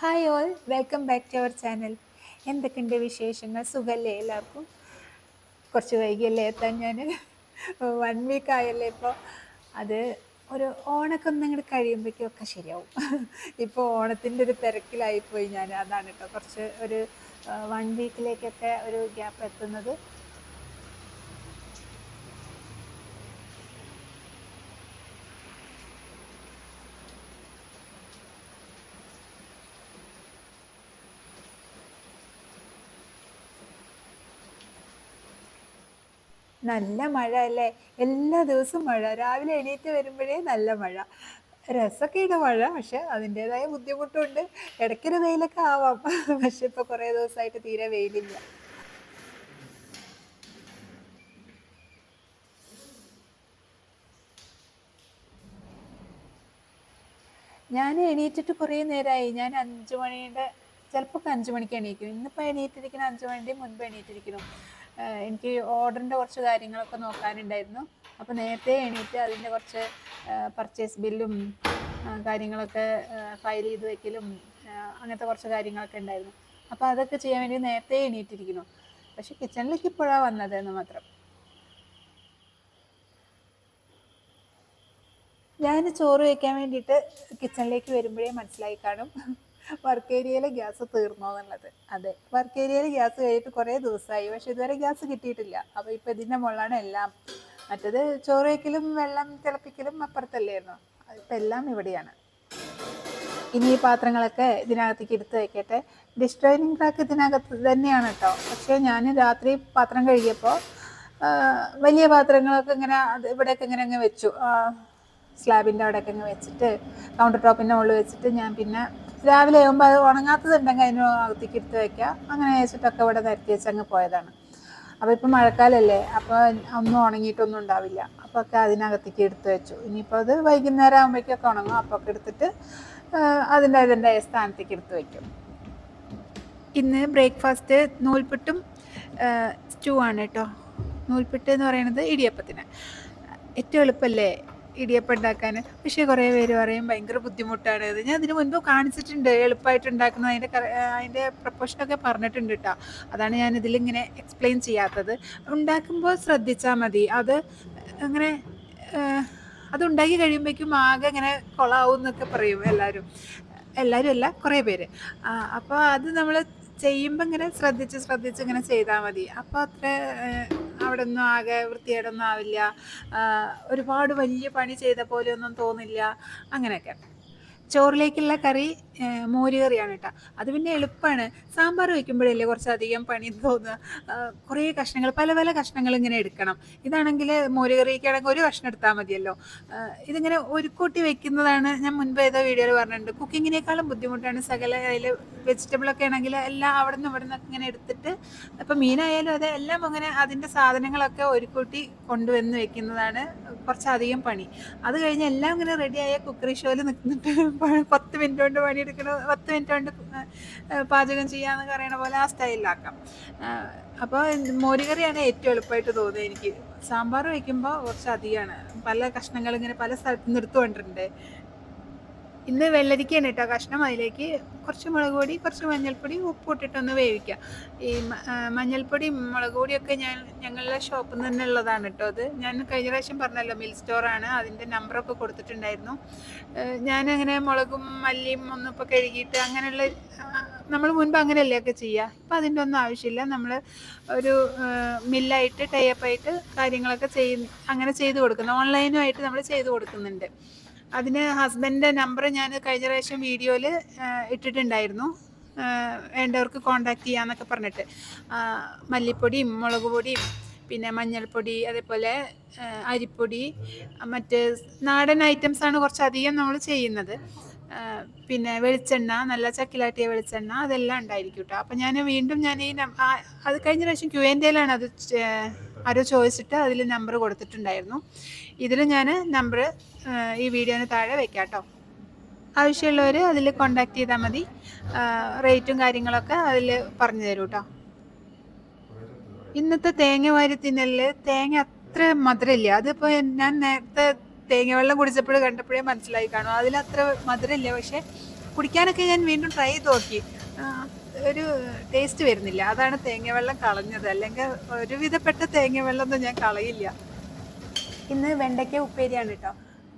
Hi all welcome back to our channel എന്തൊക്കെയുണ്ട് വിശേഷങ്ങൾ? സുഖമല്ലേ എല്ലാവർക്കും? കുറച്ച് വൈകിയല്ലേ എത്താൻ ഞാൻ വൺ വീക്ക് ആയല്ലേ ഇപ്പോൾ അത് ഒരു ഓണൊക്കെ ഒന്നും ഇങ്ങോട്ട് കഴിയുമ്പോഴേക്കും ഒക്കെ ശരിയാവും. ഇപ്പോൾ ഓണത്തിന്റെ ഒരു തിരക്കിലായിപ്പോയി ഞാൻ അതാണ് കേട്ടോ കുറച്ച് ഒരു വൺ വീക്കിലേക്കൊക്കെ ഒരു ഗ്യാപ്പ് എത്തുന്നത്. നല്ല മഴ അല്ലേ എല്ലാ ദിവസവും മഴ. രാവിലെ എണീറ്റ് വരുമ്പോഴേ നല്ല മഴ. രസമൊക്കെയാണ് മഴ പക്ഷെ അതിന്റെതായ ബുദ്ധിമുട്ടുണ്ട്. ഇടയ്ക്കൊരു വെയിലൊക്കെ ആവാം. പക്ഷെ ഇപ്പോൾ കുറേ ദിവസമായിട്ട് തീരെ വെയിലില്ല. ഞാൻ എണീറ്റിട്ട് കുറേ നേരമായി ഞാൻ അഞ്ച് മണിയുടെ ചിലപ്പോൾ അഞ്ച് മണിക്ക് എണീക്കും. ഇന്നിപ്പോൾ എണീറ്റിരിക്കണം അഞ്ച് മണിന്റെ മുൻപ് എണീറ്റിരിക്കണം. എനിക്ക് ഓർഡറിന്റെ കുറച്ച് കാര്യങ്ങളൊക്കെ നോക്കാനുണ്ടായിരുന്നു. അപ്പോൾ നേരത്തെ എണീറ്റ് അതിന്റെ കുറച്ച് പർച്ചേസ് ബില്ലും കാര്യങ്ങളൊക്കെ ഫയൽ ചെയ്ത് വെക്കലും അങ്ങനത്തെ കുറച്ച് കാര്യങ്ങളൊക്കെ ഉണ്ടായിരുന്നു. അപ്പോൾ അതൊക്കെ ചെയ്യാൻ വേണ്ടി നേരത്തെ എണീറ്റിരിക്കുന്നു. പക്ഷെ കിച്ചണിലേക്ക് ഇപ്പോഴാണ് വന്നത് എന്ന് മാത്രം. ഞാൻ ചോറ് വയ്ക്കാൻ വേണ്ടിയിട്ട് കിച്ചണിലേക്ക് വരുമ്പോഴേ മനസ്സിലായി കാണും. വർക്ക് ഏരിയയിലെ ഗ്യാസ് തീർന്നോ എന്നുള്ളത്. അതെ വർക്ക് ഏരിയയിൽ ഗ്യാസ് കഴിഞ്ഞിട്ട് കുറേ ദിവസമായി. പക്ഷെ ഇതുവരെ ഗ്യാസ് കിട്ടിയിട്ടില്ല. അപ്പോൾ ഇപ്പോൾ ഇതിന്റെ മുകളിലാണ് എല്ലാം. മറ്റത് ചോറ് വയ്ക്കലും വെള്ളം തിളപ്പിക്കലും അപ്പുറത്തല്ലായിരുന്നു. ഇപ്പം എല്ലാം ഇവിടെയാണ്. ഇനി ഈ പാത്രങ്ങളൊക്കെ ഇതിനകത്തേക്ക് എടുത്ത് വയ്ക്കട്ടെ ഡിസ്ട്രൈനിങ് റാക്ക് ഇതിനകത്ത് തന്നെയാണ് കേട്ടോ. പക്ഷേ ഞാൻ രാത്രി പാത്രം കഴുകിയപ്പോൾ വലിയ പാത്രങ്ങളൊക്കെ ഇങ്ങനെ ഇവിടെയൊക്കെ ഇങ്ങനെ അങ്ങ് വെച്ചു. സ്ലാബിന്റെ അവിടെയൊക്കെ അങ്ങ് വെച്ചിട്ട് കൗണ്ടർ ടോപ്പിന്റെ മുകളിൽ വെച്ചിട്ട് ഞാൻ പിന്നെ രാവിലെ ആകുമ്പോൾ അത് ഉണങ്ങാത്തതുണ്ടെങ്കിൽ അതിന് അകത്തേക്ക് എടുത്ത് വയ്ക്കുക അങ്ങനെ വെച്ചിട്ടൊക്കെ ഇവിടെ നിരത്തി വെച്ച് അങ്ങ് പോയതാണ്. അപ്പോൾ ഇപ്പം മഴക്കാലമല്ലേ അപ്പോൾ ഒന്നും ഉണങ്ങിയിട്ടൊന്നും ഉണ്ടാവില്ല. അപ്പോൾ ഒക്കെ അതിനകത്തേക്ക് എടുത്ത് വെച്ചു. ഇനിയിപ്പോൾ അത് വൈകുന്നേരം ആകുമ്പോഴേക്കൊക്കെ ഉണങ്ങും. അപ്പോൾ ഒക്കെ എടുത്തിട്ട് അതിന്റെ അതിന്റെ സ്ഥാനത്തേക്ക് എടുത്ത് വയ്ക്കും ഇന്ന് ബ്രേക്ക്ഫാസ്റ്റ് നൂൽപുട്ടും സ്റ്റൂ ആണ് കേട്ടോ. നൂൽപുട്ട് എന്ന് പറയുന്നത് ഇടിയപ്പത്തിന്. ഏറ്റവും എളുപ്പമല്ലേ ഇടിയപ്പം ഉണ്ടാക്കാൻ പക്ഷേ കുറേ പേര് പറയും ഭയങ്കര ബുദ്ധിമുട്ടാണ് ഇത്. ഞാൻ ഇതിന് മുൻപ് കാണിച്ചിട്ടുണ്ട് എളുപ്പമായിട്ട് ഉണ്ടാക്കുന്ന അതിന്റെ അതിന്റെ പ്രപ്പോഷനൊക്കെ പറഞ്ഞിട്ടുണ്ട് കേട്ടോ അതാണ് ഞാൻ ഇതിലിങ്ങനെ എക്സ്പ്ലെയിൻ ചെയ്യാത്തത്. ഉണ്ടാക്കുമ്പോൾ ശ്രദ്ധിച്ചാൽ മതി. അത് അങ്ങനെ അത് ഉണ്ടാക്കി കഴിയുമ്പോഴേക്കും ആകെ ഇങ്ങനെ കൊളാവും എന്നൊക്കെ പറയും എല്ലാവരും. എല്ലാവരും അല്ല കുറേ പേര്. അപ്പോൾ അത് നമ്മൾ ചെയ്യുമ്പോൾ ഇങ്ങനെ ശ്രദ്ധിച്ച് ശ്രദ്ധിച്ച് ഇങ്ങനെ ചെയ്താൽ മതി. അപ്പോൾ അത്ര അവിടെ ഒന്നും ആകെ വൃത്തികേടൊന്നും ആവില്ല. ഒരുപാട് വലിയ പണി ചെയ്ത പോലെ ഒന്നും തോന്നില്ല. അങ്ങനെയൊക്കെ. ചോറിലേക്കുള്ള കറി മോര് കറിയാണ് കേട്ടോ അത് പിന്നെ എളുപ്പമാണ് സാമ്പാർ വയ്ക്കുമ്പോഴല്ലേ കുറച്ചധികം പണി തോന്നുക കുറേ കഷ്ണങ്ങൾ പല പല കഷ്ണങ്ങൾ ഇങ്ങനെ എടുക്കണം. ഇതാണെങ്കിൽ മോര് കറിക്കാണെങ്കിൽ ഒരു കഷ്ണം എടുത്താൽ മതിയല്ലോ. ഇതിങ്ങനെ ഒരു കൂട്ടി വെക്കുന്നതാണ് ഞാൻ മുൻപ് ഏതോ വീഡിയോയിൽ പറഞ്ഞിട്ടുണ്ട്. കുക്കിങ്ങിനേക്കാളും ബുദ്ധിമുട്ടാണ് സകല അതിൽ വെജിറ്റബിളൊക്കെ ആണെങ്കിൽ എല്ലാം അവിടെ നിന്ന് ഇവിടെ നിന്നൊക്കെ ഇങ്ങനെ എടുത്തിട്ട് ഇപ്പം മീനായാലും അതെ എല്ലാം അങ്ങനെ അതിന്റെ സാധനങ്ങളൊക്കെ ഒരു കൂട്ടി കൊണ്ടുവന്ന് വെക്കുന്നതാണ് കുറച്ചധികം പണി. അത് കഴിഞ്ഞ് എല്ലാം ഇങ്ങനെ റെഡിയായ കുക്കറി ഷോയിൽ നിൽക്കുന്നുണ്ട് പത്ത് മിനിറ്റ് കൊണ്ട് പണിയെടുക്കണ പത്ത് മിനിറ്റ് കൊണ്ട് പാചകം ചെയ്യാന്ന് പറയണ പോലെ ആ സ്റ്റൈലിലാക്കാം. അപ്പോൾ മോരുകറിയാണ് ഏറ്റവും എളുപ്പമായിട്ട് തോന്നുന്നത് എനിക്ക്. സാമ്പാർ വയ്ക്കുമ്പോൾ കുറച്ച് അധികമാണ് പല കഷ്ണങ്ങൾ ഇങ്ങനെ പല സ്ഥലത്ത് നിർത്തുകൊണ്ടിട്ടുണ്ട് ഇന്ന് വെള്ളരിക്കയാണ് കേട്ടോ കഷ്ണം. അതിലേക്ക് കുറച്ച് മുളക് പൊടി കുറച്ച് മഞ്ഞൾപ്പൊടി ഉപ്പ് ഇട്ടിട്ടൊന്ന് വേവിക്കുക ഈ മഞ്ഞൾപ്പൊടി മുളക് പൊടിയൊക്കെ ഞാൻ ഞങ്ങളുടെ ഷോപ്പിൽ നിന്ന് തന്നെ ഉള്ളതാണ് കേട്ടോ അത്. ഞാൻ കഴിഞ്ഞ പ്രാവശ്യം പറഞ്ഞല്ലോ മിൽ സ്റ്റോറാണ് അതിന്റെ നമ്പറൊക്കെ കൊടുത്തിട്ടുണ്ടായിരുന്നു. ഞാനങ്ങനെ മുളകും മല്ലിയും ഒന്നും ഇപ്പോൾ കഴുകിയിട്ട് അങ്ങനെയുള്ള നമ്മൾ മുൻപ് അങ്ങനെയല്ലേ ഒക്കെ ചെയ്യുക ഇപ്പം അതിന്റെ ഒന്നും ആവശ്യമില്ല. നമ്മൾ ഒരു മില്ലായിട്ട് ടൈപ്പായിട്ട് കാര്യങ്ങളൊക്കെ ചെയ്യുന്ന അങ്ങനെ ചെയ്ത് കൊടുക്കുന്നു. ഓൺലൈനുമായിട്ട് നമ്മൾ ചെയ്തു കൊടുക്കുന്നുണ്ട്. അതിന് ഹസ്ബൻഡിന്റെ നമ്പർ ഞാൻ കഴിഞ്ഞ പ്രാവശ്യം വീഡിയോയിൽ ഇട്ടിട്ടുണ്ടായിരുന്നു. വേണ്ടവർക്ക് കോണ്ടാക്ട് ചെയ്യാന്നൊക്കെ പറഞ്ഞിട്ട്. മല്ലിപ്പൊടിയും മുളക് പൊടിയും പിന്നെ മഞ്ഞൾപ്പൊടി അതേപോലെ അരിപ്പൊടി മറ്റ് നാടൻ ഐറ്റംസാണ് കുറച്ചധികം നമ്മൾ ചെയ്യുന്നത്. പിന്നെ വെളിച്ചെണ്ണ നല്ല ചക്കിലാട്ടിയ വെളിച്ചെണ്ണ അതെല്ലാം ഉണ്ടായിരിക്കും കേട്ടോ അപ്പം ഞാൻ വീണ്ടും ഞാൻ ഈ അത് കഴിഞ്ഞ പ്രാവശ്യം ക്യു എന്റെ അത് ആരോ ചോദിച്ചിട്ട് അതിൽ നമ്പർ കൊടുത്തിട്ടുണ്ടായിരുന്നു. ഇതിൽ ഞാൻ നമ്പർ ഈ വീഡിയോന് താഴെ വെക്കാം കേട്ടോ ആവശ്യമുള്ളവർ അതിൽ കോണ്ടാക്ട് ചെയ്താൽ മതി റേറ്റും കാര്യങ്ങളൊക്കെ അതിൽ പറഞ്ഞു തരും കേട്ടോ ഇന്നത്തെ തേങ്ങ വാരി തിന്നലിൽ തേങ്ങ അത്ര മധുരമില്ല. അതിപ്പോൾ ഞാൻ നേരത്തെ തേങ്ങ വെള്ളം കുടിച്ചപ്പോൾ കണ്ടപ്പോഴേ മനസ്സിലായി കാണും. അതിലത്ര മധുരമില്ല. പക്ഷേ കുടിക്കാനൊക്കെ ഞാൻ വീണ്ടും ട്രൈ ചെയ്ത് നോക്കി. ഒരു ടേസ്റ്റ് വരുന്നില്ല. അതാണ് തേങ്ങവെള്ളം കളഞ്ഞത്. അല്ലെങ്കിൽ ഒരുവിധപ്പെട്ട തേങ്ങവെള്ളം ഒന്നും ഞാൻ കളയില്ല. ഇന്ന് വെണ്ടയ്ക്ക ഉപ്പേരിയാണ് കേട്ടോ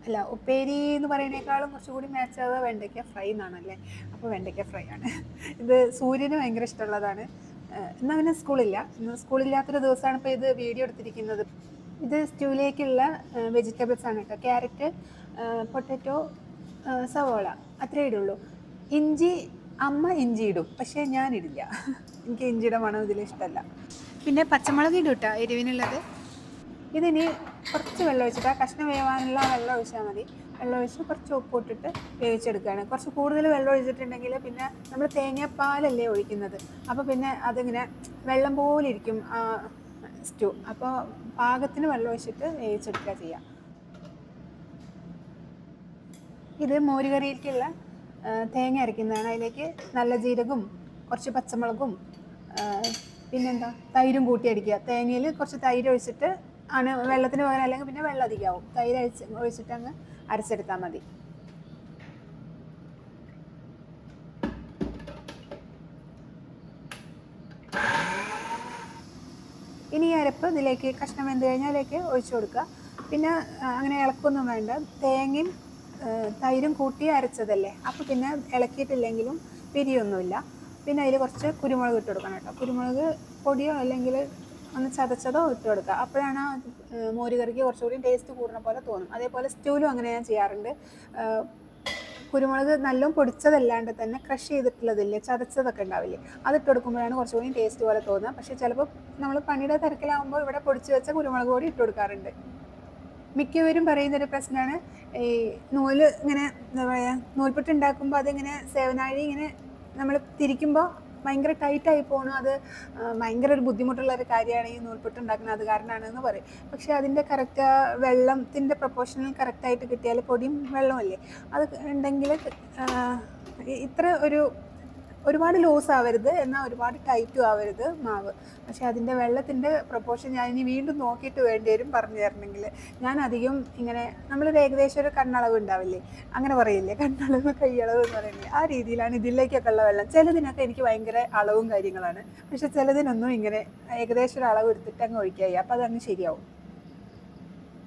അല്ല ഉപ്പേരി എന്ന് പറയുന്നേക്കാളും കുറച്ചുകൂടി മാച്ചാവുക വെണ്ടയ്ക്ക ഫ്രൈ എന്നാണല്ലേ? അപ്പോൾ വെണ്ടയ്ക്ക ഫ്രൈ ആണ്. ഇത് സൂര്യന് ഭയങ്കര ഇഷ്ടമുള്ളതാണ്. ഇന്ന് അവന് സ്കൂളില്ല ഇന്ന് സ്കൂളില്ലാത്തൊരു ദിവസമാണ് ഇപ്പോൾ ഇത് വീഡിയോ എടുത്തിരിക്കുന്നത്. ഇത് സ്റ്റൂവിലേക്കുള്ള വെജിറ്റബിൾസ് ആണ് കേട്ടോ ക്യാരറ്റ് പൊട്ടറ്റോ സവോള. അത്രയേ ഇടുള്ളൂ ഇഞ്ചി അമ്മ ഇഞ്ചി ഇടും. പക്ഷേ ഞാനിടില്ല. എനിക്ക് ഇഞ്ചിയുടെ മണം ഇതിൽ ഇഷ്ടമല്ല പിന്നെ പച്ചമുളക് ഇടും കേട്ടോ എരിവിനുള്ളത്. ഇതിനി കുറച്ച് വെള്ളം ഒഴിച്ചിട്ട് ആ കഷ്ണം വേവാനുള്ള വെള്ളം ഒഴിച്ചാൽ മതി. വെള്ളം ഒഴിച്ച് കുറച്ച് ഉപ്പ് ഇട്ടിട്ട് വേവിച്ചെടുക്കുകയാണ്. കുറച്ച് കൂടുതൽ വെള്ളം ഒഴിച്ചിട്ടുണ്ടെങ്കിൽ പിന്നെ നമ്മൾ തേങ്ങാപ്പാലല്ലേ ഒഴിക്കുന്നത്. അപ്പോൾ പിന്നെ അതിങ്ങനെ വെള്ളം പോലെ ഇരിക്കും ആ സ്റ്റൂ. അപ്പോൾ പാകത്തിന് വെള്ളം ഒഴിച്ചിട്ട് വേവിച്ചെടുക്കുക ചെയ്യാം ഇത് മോരുകറിയിലേക്കുള്ള തേങ്ങ അരയ്ക്കുന്നതാണ്. അതിലേക്ക് നല്ല ജീരകവും കുറച്ച് പച്ചമുളകും പിന്നെന്താ? തൈരും കൂട്ടി അടിക്കുക. തേങ്ങയിൽ കുറച്ച് തൈര് ഒഴിച്ചിട്ട് ആണ് വെള്ളത്തിന് പകരം അല്ലെങ്കിൽ പിന്നെ വെള്ളം അധികമാവും. തൈര് അഴിച്ച് ഒഴിച്ചിട്ട് അങ്ങ് അരച്ചെടുത്താൽ മതി. ഇനി ഈ അരപ്പ് ഇതിലേക്ക് കഷ്ണം വെന്ത് കഴിഞ്ഞാൽ അതിലേക്ക് ഒഴിച്ചു കൊടുക്കുക. പിന്നെ അങ്ങനെ ഇളക്കൊന്നും വേണ്ട. തേങ്ങയും തൈരും കൂട്ടി അരച്ചതല്ലേ? അപ്പോൾ പിന്നെ ഇളക്കിയിട്ടില്ലെങ്കിലും പിരിയൊന്നുമില്ല. പിന്നെ അതിൽ കുറച്ച് കുരുമുളക് ഇട്ട് കൊടുക്കണം കേട്ടോ. കുരുമുളക് പൊടിയോ അല്ലെങ്കിൽ ഒന്ന് ചതച്ചതോ ഇട്ട് കൊടുക്കുക. അപ്പോഴാണ് ആ മോരുകറിക്ക് കുറച്ചുകൂടി ടേസ്റ്റ് കൂടുന്ന പോലെ തോന്നും. അതേപോലെ സ്റ്റൂലും അങ്ങനെ ഞാൻ ചെയ്യാറുണ്ട്. കുരുമുളക് നല്ലോണം പൊടിച്ചതല്ലാണ്ട് തന്നെ ക്രഷ് ചെയ്തിട്ടുള്ളതില്ലേ ചതച്ചതൊക്കെ ഉണ്ടാവില്ലേ അതിട്ട് കൊടുക്കുമ്പോഴാണ് കുറച്ചുകൂടി ടേസ്റ്റ് പോലെ തോന്നുക. പക്ഷേ ചിലപ്പോൾ നമ്മൾ പണിയുടെ തിരക്കിലാവുമ്പോൾ ഇവിടെ പൊടിച്ച് വെച്ച കുരുമുളക് പൊടി ഇട്ട് കൊടുക്കാറുണ്ട്. മിക്കവരും പറയുന്നൊരു പ്രശ്നമാണ്. ഈ നൂൽ ഇങ്ങനെ എന്താ പറയുക നൂൽപുട്ട് ഉണ്ടാക്കുമ്പോൾ അതിങ്ങനെ സേവനാഴി ഇങ്ങനെ നമ്മൾ തിരിക്കുമ്പോൾ ഭയങ്കര ടൈറ്റായി പോകണം അത് ഭയങ്കര ഒരു ബുദ്ധിമുട്ടുള്ള ഒരു കാര്യമാണ് ഈ നൂൽപുട്ട് ഉണ്ടാക്കുന്നത്. അത് കാരണമാണെന്ന് പറയും. പക്ഷേ അതിന്റെ കറക്റ്റ് വെള്ളത്തിന്റെ പ്രൊപ്പോർഷനിൽ കറക്റ്റായിട്ട് കിട്ടിയാൽ പൊടിയും വെള്ളമല്ലേ അത് ഉണ്ടെങ്കിൽ ഇത്ര ഒരു ഒരുപാട് ലൂസ് ആവരുത് എന്നാൽ ഒരുപാട് ടൈറ്റും ആവരുത് മാവ്. പക്ഷേ അതിന്റെ വെള്ളത്തിന്റെ പ്രൊപ്പോർഷൻ ഞാൻ ഇനി വീണ്ടും നോക്കിയിട്ട് വേണ്ടി വരും പറഞ്ഞു തരണമെങ്കിൽ. ഞാൻ അധികം ഇങ്ങനെ നമ്മളൊരു ഏകദേശം ഒരു കണ്ണളവ് ഉണ്ടാവില്ലേ? അങ്ങനെ പറയില്ലേ? കണ്ണളവ് കൈയളവ് എന്ന് പറയുന്നത് ആ രീതിയിലാണ് ഇതിലേക്കൊക്കെ ഉള്ള വെള്ളം. ചിലതിനൊക്കെ എനിക്ക് ഭയങ്കര അളവും കാര്യങ്ങളാണ്. പക്ഷെ ചിലതിനൊന്നും ഇങ്ങനെ ഏകദേശം ഒരു അളവ് എടുത്തിട്ട് അങ്ങ് ഒഴിക്കായി. അപ്പോൾ അതങ്ങ് ശരിയാവും.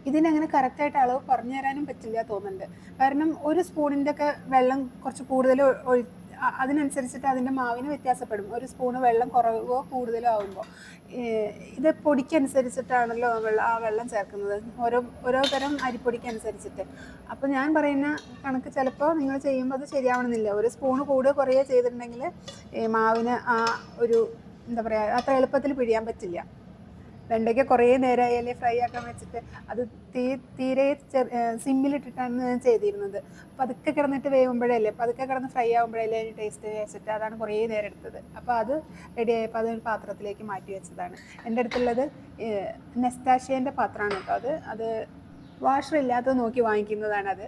ഇതിനങ്ങനെ കറക്റ്റായിട്ട് അളവ് പറഞ്ഞു തരാനും പറ്റില്ല തോന്നുന്നുണ്ട്. കാരണം ഒരു സ്പൂണിന്റെ ഒക്കെ വെള്ളം കുറച്ച് കൂടുതൽ ഒഴി അതിനനുസരിച്ചിട്ട് അതിന്റെ മാവിന് വ്യത്യാസപ്പെടും. ഒരു സ്പൂണ് വെള്ളം കുറവോ കൂടുതലോ ആകുമ്പോൾ ഇത് പൊടിക്കനുസരിച്ചിട്ടാണല്ലോ ആ വെള്ളം ചേർക്കുന്നത്. ഓരോ ഓരോ തരം അരിപ്പൊടിക്കനുസരിച്ചിട്ട്. അപ്പോൾ ഞാൻ പറയുന്ന കണക്ക് ചിലപ്പോൾ നിങ്ങൾ ചെയ്യുമ്പോൾ അത് ശരിയാവണമെന്നില്ല. ഒരു സ്പൂണ് കൂടുക കുറേ ചെയ്തിട്ടുണ്ടെങ്കിൽ മാവിന് ആ ഒരു എന്താ പറയുക അത്ര എളുപ്പത്തിൽ പിഴിയാൻ പറ്റില്ല. വെണ്ടയ്ക്ക കുറേ നേരമായാലേ ഫ്രൈ ആക്കാൻ വെച്ചിട്ട് അത് തീ തീരെ സിമ്മിലിട്ടിട്ടാണ് ഞാൻ ചെയ്തിരുന്നത്. അതൊക്കെ കിടന്നിട്ട് വേവുമ്പോഴല്ലേ പതുക്കെ കിടന്ന് ഫ്രൈ ആകുമ്പോഴല്ലേ അതിന് ടേസ്റ്റ് വെച്ചിട്ട് അതാണ് കുറേ നേരം എടുത്തത്. അപ്പോൾ അത് റെഡി ആയപ്പോൾ അതൊരു പാത്രത്തിലേക്ക് മാറ്റി വെച്ചതാണ്. എന്റെ അടുത്തുള്ളത് നെസ്റ്റാഷ്യേന്റെ പാത്രമാണ് കേട്ടോ അത്. അത് വാഷർ ഇല്ലാത്തത് നോക്കി വാങ്ങിക്കുന്നതാണ് അത്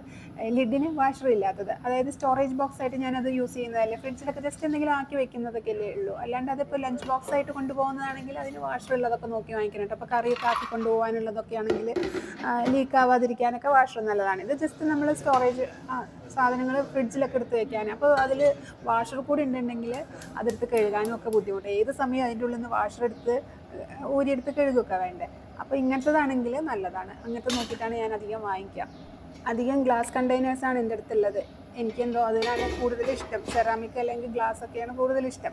ലിഡിന് വാഷർ ഇല്ലാത്തത് അതായത് സ്റ്റോറേജ് ബോക്സ് ആയിട്ട് ഞാനത് യൂസ് ചെയ്യുന്നതല്ല ഫ്രിഡ്ജിലൊക്കെ ജസ്റ്റ് എന്തെങ്കിലും ആക്കി വെക്കുന്നതൊക്കെ അല്ലേ ഉള്ളൂ. അല്ലാണ്ട് അതിപ്പോൾ ലഞ്ച് ബോക്സ് ആയിട്ട് കൊണ്ടുപോകുന്നതാണെങ്കിൽ അതിന് വാഷർ ഉള്ളതൊക്കെ നോക്കി വാങ്ങിക്കണം അപ്പോൾ കറി ആക്കി കൊണ്ടുപോകാനുള്ളതൊക്കെ ആണെങ്കിൽ ലീക്ക് ആവാതിരിക്കാനൊക്കെ വാഷർ നല്ലതാണ്. ഇത് ജസ്റ്റ് നമ്മൾ സ്റ്റോറേജ് സാധനങ്ങൾ ഫ്രിഡ്ജിലൊക്കെ എടുത്ത് വെക്കാൻ. അപ്പോൾ അതിൽ വാഷർ കൂടി ഉണ്ടെങ്കിൽ അതെടുത്ത് കഴുകാനും ഒക്കെ ബുദ്ധിമുട്ട്. ഏത് സമയം അതിന്റെ ഉള്ളിൽ നിന്ന് വാഷർ എടുത്ത് ഊരിയെടുത്ത് കഴുകുക വേണ്ടേ? അപ്പോൾ ഇങ്ങനത്തതാണെങ്കിൽ നല്ലതാണ്. അങ്ങനത്തെ നോക്കിയിട്ടാണ് ഞാൻ അധികം വാങ്ങിക്കുക. അധികം ഗ്ലാസ് കണ്ടെയ്നേഴ്സാണ് എന്റെ അടുത്തുള്ളത്. എനിക്കെന്തോ അതിനാണ് കൂടുതൽ ഇഷ്ടം. സെറാമിക് അല്ലെങ്കിൽ ഗ്ലാസ് ഒക്കെയാണ് കൂടുതൽ ഇഷ്ടം.